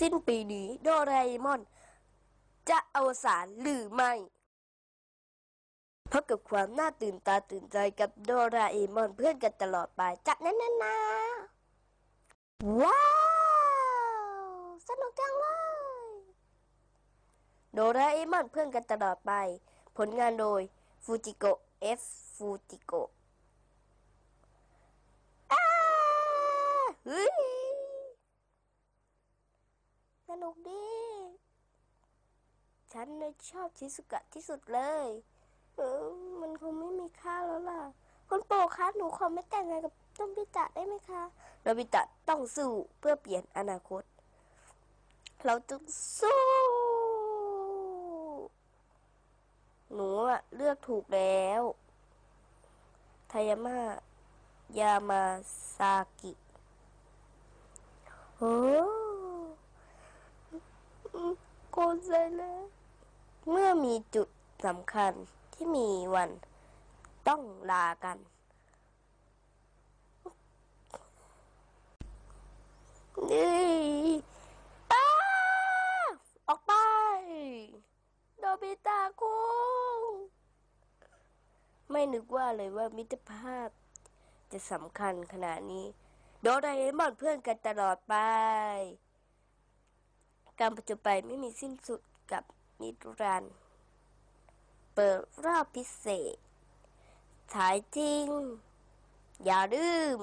สิ้นปีนี้โดราเอมอน จะอวสานหรือไม่พบกับความน่าตื่นตาตื่นใจกับโดราเอมอนเพื่อนกันตลอดไปจัดแน่นๆนะว้าว สนุกจังเลยโดราเอมอนเพื่อนกันตลอดไป ผลงานโดยฟูจิโกะ F ฟูจิโกะอ้าเฮ้ย สนุกดี ฉันเลยชอบชิสุกะที่สุดเลย เออ มันคงไม่มีค่าแล้วล่ะ คุณโปคะหนูขอไม่แต่งงานกับต้นพิตะได้ไหมคะโนบิตะต้องสู้เพื่อเปลี่ยนอนาคต เราต้องสู้หนูอะเลือกถูกแล้ว ทายามะยามาซากิโอ้ โกนใจแล้วเมื่อมีจุดสำคัญที่มีวันต้องลากัน นี่อ้าออกไป โดบิตาคุงไม่นึกว่าเลยว่ามิตรภาพ จะสำคัญขนาดนี้ โดราเอมอนเพื่อนกันตลอดไป การปัจจุบันไม่มีสิ้นสุดกับนิรันดร์เปิดรอบพิเศษถ่ายจริง อย่าลืม